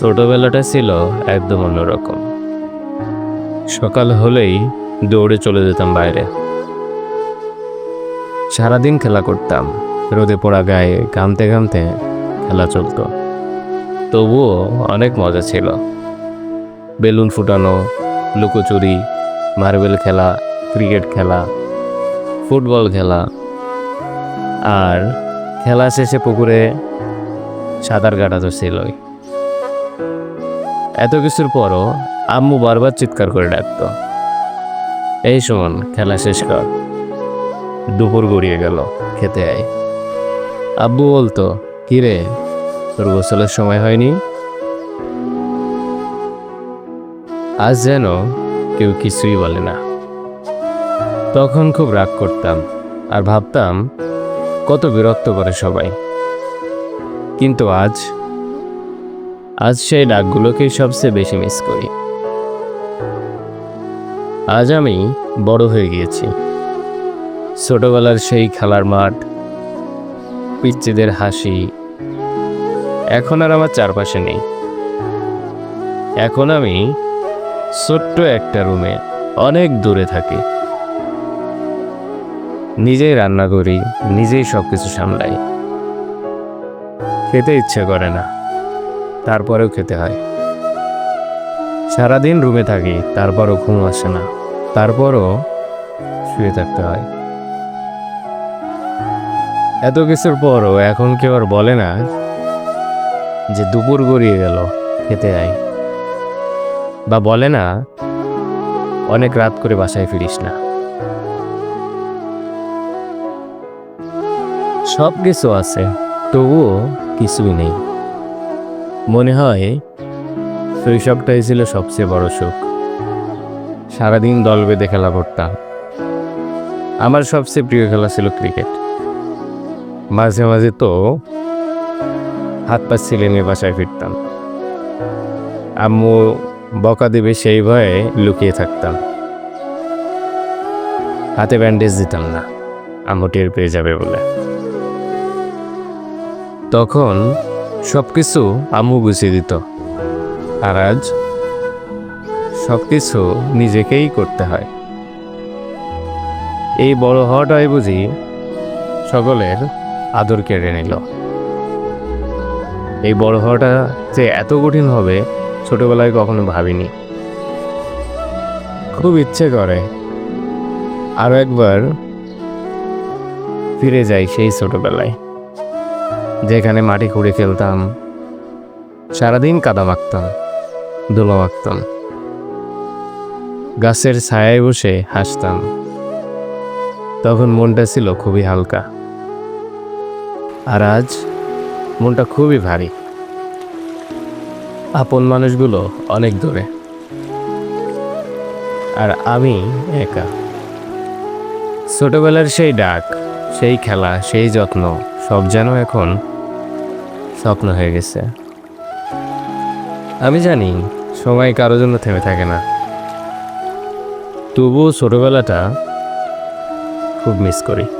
ছোটবেলাটা ছিল একদম অন্যরকম। সকাল হলেই দৌড়ে চলে যেতাম বাইরে। সারাদিন খেলা করতাম, রোদে পোড়া গায়ে ঘামতে ঘামতে খেলা চলতো। তবুও অনেক মজা ছিল। বেলুন ফুটানো, লুকোচুরি, মার্বেল খেলা, ক্রিকেট খেলা, ফুটবল খেলা, আর খেলা শেষে পুকুরে সাঁতার কাটা তো ছিলই। এত কিছুর পরও আম্মু বারবার চিৎকার করে ডাকতো। এই সুমন খেলা শেষ কর। দুপুর গড়িয়ে গেল খেতে আয়। আব্বু বলতো কিরে তোর গোসলের সময় হয়নি? আজ যেন কেউ কিছুই বলে না। তখন খুব রাগ করতাম আর ভাবতাম, কত বিরক্ত করে সবাই। কিন্তু আজ আজ সেই ডাকগুলোকেই সবচেয়ে বেশি মিস করি। আজ আমি বড় হয়ে গিয়েছি। ছোটবেলার সেই খেলার মাঠ, পিচ্চিদের হাসি, এখন আর আমার চারপাশে নেই। এখন আমি ছোট্ট একটা রুমে অনেক দূরে থাকি। নিজেই রান্না করি, নিজেই সব কিছু সামলাই। খেতে ইচ্ছে করে না। তারপরেও খেতে হয়। সারাদিন রুমে থাকি, তারপরও ঘুম আসে না। তারপরও শুয়ে থাকতে হয়। এত কিছুর পরও এখন কেউ আর বলে না যে দুপুর গড়িয়ে গেল, খেতে আয়। বা বলে না, অনেক রাত করে বাসায় ফিরিস না। সব কিছু আছে, তবুও কিছুই নেই। মনে হয় শৈশবটাই ছিল সবচেয়ে বড় সুখ। সারাদিন দল বেঁধে খেলা করতাম। আমার সবচেয়ে প্রিয় খেলা ছিল ক্রিকেট। মাঝে মাঝে তো হাত পা ছিলে নিয়ে বাসায় ফিরতাম। আম্মু বকা দেবে সেই ভয়ে লুকিয়ে থাকতাম। হাতে ব্যান্ডেজ দিতাম না। আম্মু টের পেয়ে যাবে বলে। তখন সব কিছু আম্মু গুছিয়ে দিত। আর আজ সব কিছু নিজেকেই করতে হয়। এই বড় হওয়াটাই বুঝি সকলের আদর কেড়ে নিল। এই বড় হওয়াটা যে এত কঠিন হবে ছোটবেলায় কখনো ভাবিনি। খুব ইচ্ছে করে আরও একবার ফিরে যাই সেই ছোটবেলায়। যেখানে মাটি খুঁড়ে খেলতাম সারাদিন কাদা মাখতাম, ধুলো মাখতাম। গাছের ছায়ায় বসে হাসতাম। তখন মনটা ছিল খুবই হালকা। আর আজ মনটা খুবই ভারী। আপন মানুষগুলো অনেক দূরে। আর আমি একা। ছোটবেলার সেই ডাক, সেই খেলা, সেই যত্ন, সব যেন এখন স্বপ্ন হয়ে গেছে। আমি জানি সময় কারোর জন্য থেমে থাকে না। তবুও ছোটবেলাটা খুব মিস করি।